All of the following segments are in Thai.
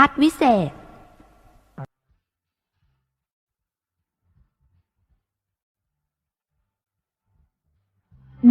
พัดวิเศษ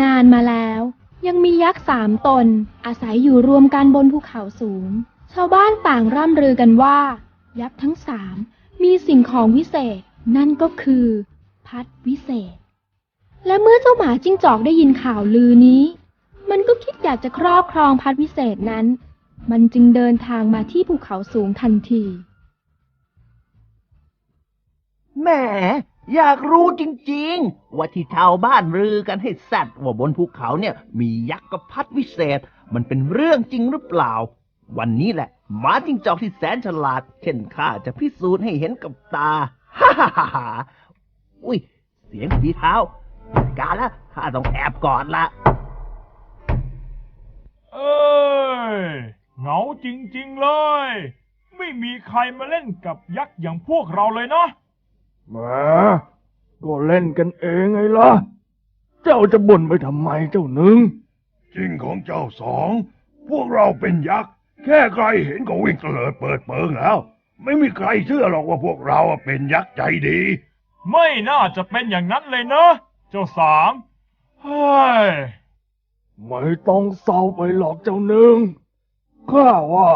นานมาแล้ว ยังมียักษ์สามตน อาศัยอยู่รวมกันบนภูเขาสูง ชาวบ้านต่างร่ำลือกันว่า ยักษ์ทั้งสามมีสิ่งของวิเศษ นั่นก็คือ พัดวิเศษ และเมื่อเจ้าหมาจิ้งจอกได้ยินข่าวลือนี้ มันก็คิดอยากจะครอบครองพัดวิเศษนั้น มันจึงเดินทางมาที่ภูเขาสูงทันที แหม อยากรู้จริงๆ ว่าที่ชาวบ้านลือกันให้แซดว่าบนภูเขาเนี่ย มียักษ์กับพัดวิเศษ มันเป็นเรื่องจริงหรือเปล่า วันนี้แหละหมาจิ้งจอกที่แสนฉลาด เช่นข้าจะพิสูจน์ให้เห็นกับตา ฮ่าฮ่าฮ่าฮ่าอุ้ย เสียงฝีเท้า การละข้าต้องแอบก่อนละ จริงๆเลย ไม่มีใครมาเล่นกับยักษ์อย่างพวกเราเลยเนาะแหมก็เล่นกันเองไงล่ะ เจ้าจะบ่นไปทำไมเจ้าหนึ่ง จริงของเจ้าสอง พวกเราเป็นยักษ์ แค่ใครเห็นก็วิ่งเตลิดเปิดเปิงแล้ว ไม่มีใครเชื่อหรอกว่าพวกเราอะเป็นยักษ์ใจดี ไม่น่าจะเป็นอย่างนั้นเลยเนาะเจ้าสามเฮ้ยไม่ต้องเศร้าไปหรอกเจ้าหนึ่ง ข้าว่า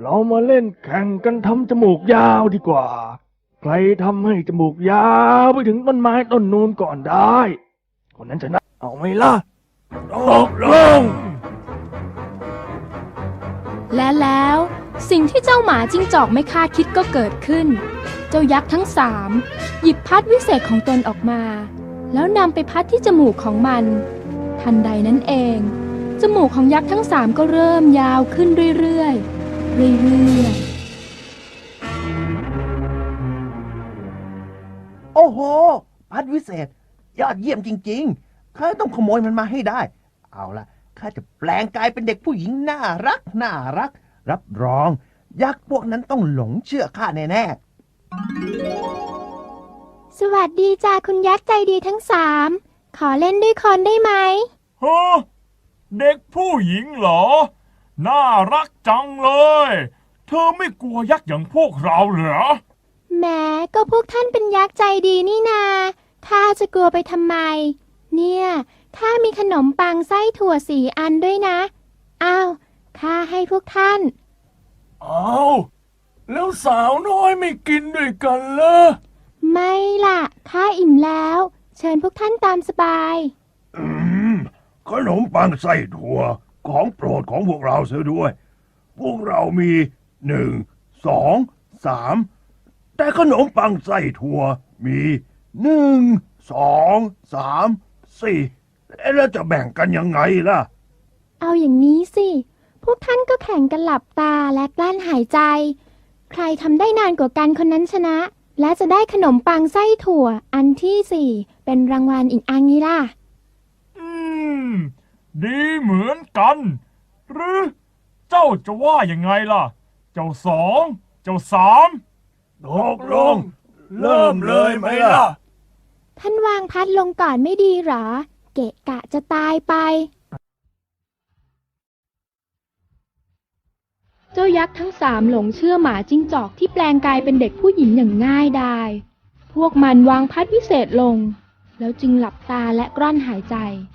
เรามาเล่นแข่งกันทำจมูกยาวดีกว่า ใครทำให้จมูกยาวไปถึงต้นไม้ต้นนูนก่อนได้ คนนั้นชนะ เอาไหมล่ะตกลง และแล้วสิ่งที่เจ้าหมาจิ้งจอกไม่คาดคิดก็เกิดขึ้น เจ้ายักษ์ทั้งสามหยิบพัดวิเศษของตนออกมา แล้วนำไปพัดที่จมูกของมัน ทันใดนั้นเอง จมูกของยักษ์ทั้งสามก็เริ่มยาวขึ้นเรื่อยๆ เรื่อยๆ โอ้โห พัดวิเศษ ยอดเยี่ยมจริงๆ ข้าต้องขโมยมันมาให้ได้ เอาละข้าจะแปลงกายเป็นเด็กผู้หญิงน่ารัก น่ารัก รับรอง ยักษ์พวกนั้นต้องหลงเชื่อข้าแน่สวัสดีจ้าคุณยักษ์ใจดีทั้งสาม ขอเล่นด้วยคนได้ไหมฮะ เด็กผู้หญิงเหรอ น่ารักจังเลย เธอไม่กลัวยักษ์อย่างพวกเราเหรอแหม้ก็พวกท่านเป็นยักษ์ใจดีนี่นาข้าจะกลัวไปทำไม เนี่ยข้ามีขนมปังไส้ถั่วสีอันด้วยนะ อ้าวข้าให้พวกท่านเอาแล้วสาวน้อยไม่กินด้วยกันเหรอ ไม่ล่ะข้าอิ่มแล้ว เชิญพวกท่านตามสบายอืม ขนมปังไส้ถั่วของโปรดของพวกเราเสียด้วย พวกเรามีหนึ่งสองสามแต่ขนมปังไส้ถั่วมีหนึ่งสองสามสี่แล้วจะแบ่งกันยังไงล่ะ เอาอย่างนี้สิ พวกท่านก็แข่งกันหลับตาและกลั้นหายใจ ใครทำได้นานกว่ากันคนนั้นชนะ และจะได้ขนมปังไส้ถั่วอันที่สี่เป็นรางวัลอีกอันนี้ล่ะ ดีเหมือนกัน หรือ เจ้าจะว่ายังไงล่ะ เจ้าสอง เจ้าสามตกลง เริ่มเลยไหมล่ะ ท่านวางพัดลงก่อนไม่ดีเหรอ เกะกะจะตายไป เจ้ายักษ์ทั้งสามหลงเชื่อหมาจิ้งจอกที่แปลงกายเป็นเด็กผู้หญิงอย่างง่ายดาย พวกมันวางพัดวิเศษลง แล้วจึงหลับตาและกลั้นหายใจห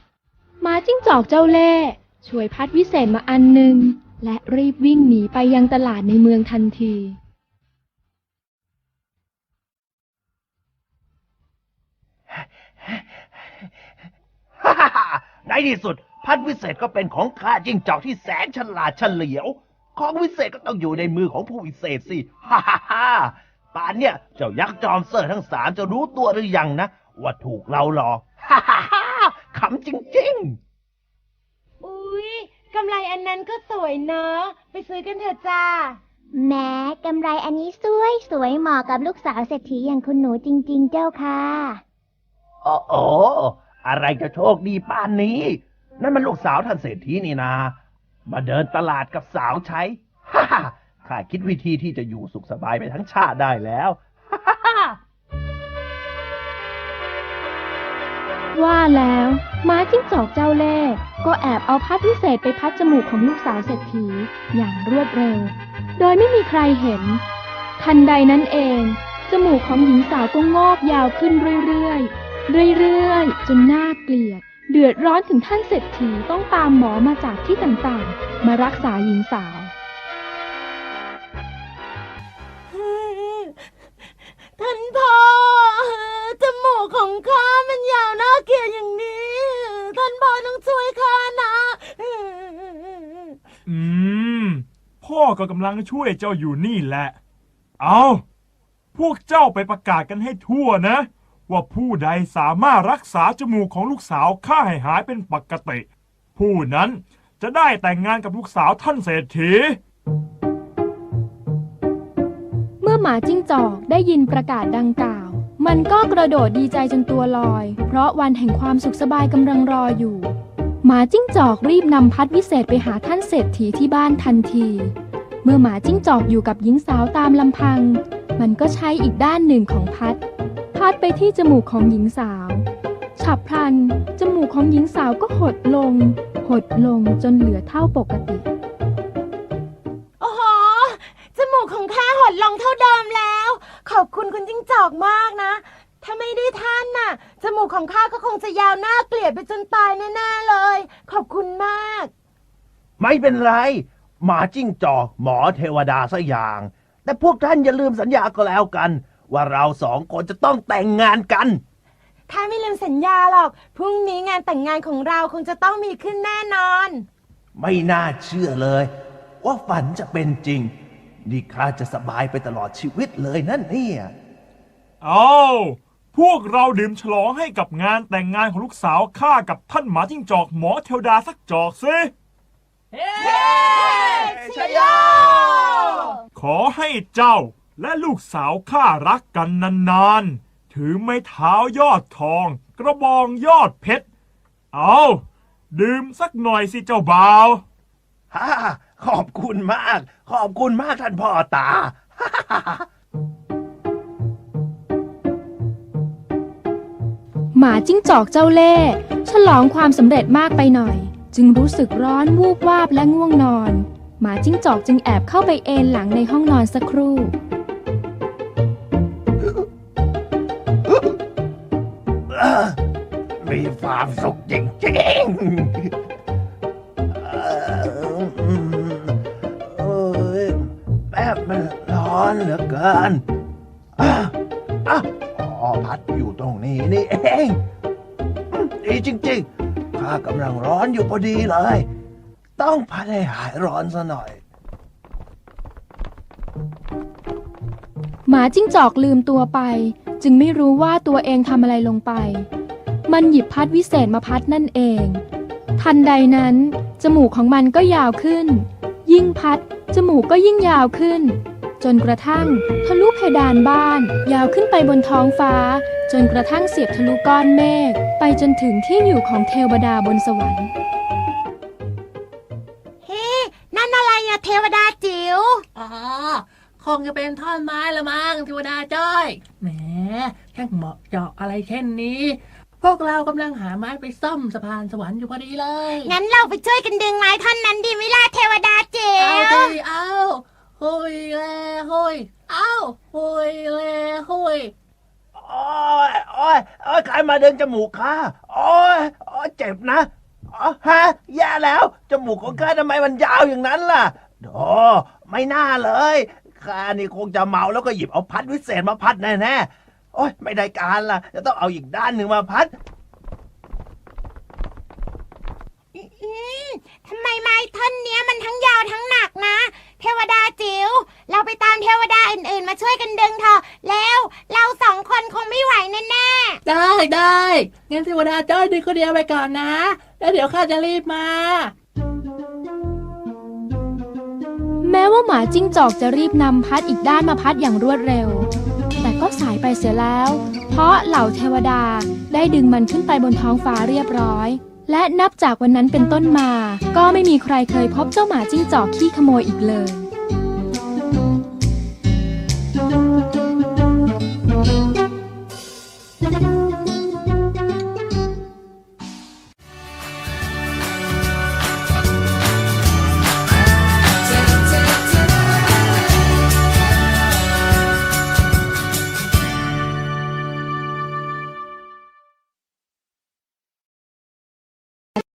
มาจิ้งจอกเจ้าเล่ห์ช่วยพัดวิเศษมาอันหนึ่งและรีบวิ่งหนีไปยังตลาดในเมืองทันที ฮ่าฮ่าฮ่าในที่สุด พัดวิเศษก็เป็นของข้าจิ้งจอกที่แสนฉลาดเฉลียว ของวิเศษก็ต้องอยู่ในมือของผู้วิเศษสิฮ่าฮ่าฮ่าป่านเนี่ยเจ้ายักษ์จอมเซอร์ทั้งสามจะรู้ตัวหรือยังนะ ว่าถูกเราหลอก ขำจริงๆอุ๊ยกำไรอันนั้นก็สวยเนอะไปซื้อกันเถอะจ้า แม้กำไรอันนี้สวยสวยเหมาะกับลูกสาวเศรษฐีอย่างคุณหนูจริง ๆ เจ้าค่ะโอ้โออะไรจะโชคดีป่านนี้ นั่นมันลูกสาวท่านเศรษฐีนี่นา มาเดินตลาดกับสาวใช้ ฮ่าฮ่าข้าคิดวิธีที่จะอยู่สุขสบายไปทั้งชาติได้แล้ว ว่าแล้ว ม้าจิ้งจอกเจ้าเล่ห์ก็แอบเอาพัดวิเศษไปพัดจมูกของลูกสาวเศรษฐีอย่างรวดเร็ว โดยไม่มีใครเห็น ทันใดนั้นเอง จมูกของหญิงสาวก็งอกยาวขึ้นเรื่อยๆ เรื่อยๆ จนน่าเกลียด เดือดร้อนถึงท่านเศรษฐีต้องตามหมอมาจากที่ต่างๆ มารักษาหญิงสาวท่านพ่อจมูกของข้า นยาวน่าเกลียดอย่างนี้ ท่านพ่อต้องช่วยข้านะอืม พ่อก็กำลังช่วยเจ้าอยู่นี่แหละ เอาพวกเจ้าไปประกาศกันให้ทั่วนะ ว่าผู้ใดสามารถรักษาจมูกของลูกสาวข้าให้หายเป็นปกติ ผู้นั้นจะได้แต่งงานกับลูกสาวท่านเศรษฐี เมื่อหมาจิ้งจอกได้ยินประกาศดังกล่าว มันก็กระโดดดีใจจนตัวลอย เพราะวันแห่งความสุขสบายกำลังรออยู่ หมาจิ้งจอกรีบนำพัดวิเศษไปหาท่านเศรษฐีที่บ้านทันที เมื่อหมาจิ้งจอกอยู่กับหญิงสาวตามลำพัง มันก็ใช้อีกด้านหนึ่งของพัด พัดไปที่จมูกของหญิงสาว ฉับพลัน จมูกของหญิงสาวก็หดลง หดลงจนเหลือเท่าปกติ อบคุณคุณจิ้งจอกมากนะ ถ้าไม่ได้ท่านน่ะ จมูกของข้าก็คงจะยาวน่าเกลียดไปจนตายแน่ๆเลย ขอบคุณมาก ไม่เป็นไร หมาจิ้งจอกหมอเทวดาสักอย่าง แต่พวกท่านอย่าลืมสัญญาก็แล้วกัน ว่าเราสองคนจะต้องแต่งงานกัน ข้าไม่ลืมสัญญาหรอก พรุ่งนี้งานแต่งงานของเราคงจะต้องมีขึ้นแน่นอน ไม่น่าเชื่อเลย ว่าฝันจะเป็นจริง นี่ข้าจะสบายไปตลอดชีวิตเลยนั่นเนี่ย เอาพวกเราดื่มฉลองให้กับงานแต่งงานของลูกสาวข้ากับท่านหมาจิ้งจอกหมอเทวดาสักจอกสิชยโยขอให้เจ้าและลูกสาวข้ารักกันนานๆ ถือไม้เท้ายอดทอง กระบองยอดเพชร เอา ดื่มสักหน่อยสิเจ้าบ่าว ฮ่า ขอบคุณมาก ขอบคุณมากท่านพ่อตา หมาจิ้งจอกเจ้าเล่ห์ฉลองความสำเร็จมากไปหน่อย จึงรู้สึกร้อนวูบวาบและง่วงนอน หมาจิ้งจอกจึงแอบเข้าไปเอนหลังในห้องนอนสักครู่ มีความสุขจริงๆ บมันร้อนเหลือเกินอะอะอ๋อพัดอยู่ตรงนี้นี่เองอืมดีจริงๆ ข้ากำลังร้อนอยู่พอดีเลย ต้องพัดให้หายร้อนซะหน่อย หมาจิ้งจอกลืมตัวไป จึงไม่รู้ว่าตัวเองทำอะไรลงไป มันหยิบพัดวิเศษมาพัดนั่นเอง ทันใดนั้น จมูกของมันก็ยาวขึ้น ยิ่งพัด จมูกก็ยิ่งยาวขึ้น จนกระทั่งทะลุเพดานบ้าน ยาวขึ้นไปบนท้องฟ้า จนกระทั่งเสียบทะลุก้อนเมฆไปจนถึงที่อยู่ของเทวดาบนสวรรค์เฮ้นั่นอะไรอะเทวดาจิ๋วอ๋อคงจะเป็นท่อนไม้ละมั้งเทวดาจ้อยแหมช่างเหมาะเจาะอะไรเช่นนี้ พวกเรากำลังหาไม้ไปซ่อมสะพานสวรรค์อยู่พอดีเลยงั้นเราไปช่วยกันดึงไม้ท่อนนั้นดีไหมล่ะเทวดาจิ๋เอาวสิเอาหุยแลหุยเอาหุยแลหุยโอ้ยโอ้ยโอ้ยใครมาดึงจมูกข้าโอ้ยโอ้ยเจ็บนะอ๋อฮะแย่แล้ว จมูกของข้าทำไมมันยาวอย่างนั้นล่ะโอ้ไม่น่าเลยข้านี่คงจะเมาแล้วก็หยิบเอาพัดวิเศษมาพัดแน่ๆ โอ้ยไม่ได้การล่ะ จะต้องเอาอีกด้านหนึ่งมาพัด อืมทำไมไม้ท่อนเนี้ยมันทั้งยาวทั้งหนักนะ เทวดาจิ๋ว เราไปตามเทวดาอื่นๆ มาช่วยกันดึงเถอะ แล้ว เราสองคนคงไม่ไหวแน่ได้ได้งั้นเทวดาจ้อยดึงคนเดียวไปก่อนนะ แล้วเดี๋ยวข้าจะรีบมา แม้ว่าหมาจิ้งจอกจะรีบนำพัดอีกด้านมาพัดอย่างรวดเร็วแต่ ก็สายไปเสียแล้ว เพราะเหล่าเทวดาได้ดึงมันขึ้นไปบนท้องฟ้าเรียบร้อย และนับจากวันนั้นเป็นต้นมา ก็ไม่มีใครเคยพบเจ้าหมาจิ้งจอกขี้ขโมยอีกเลย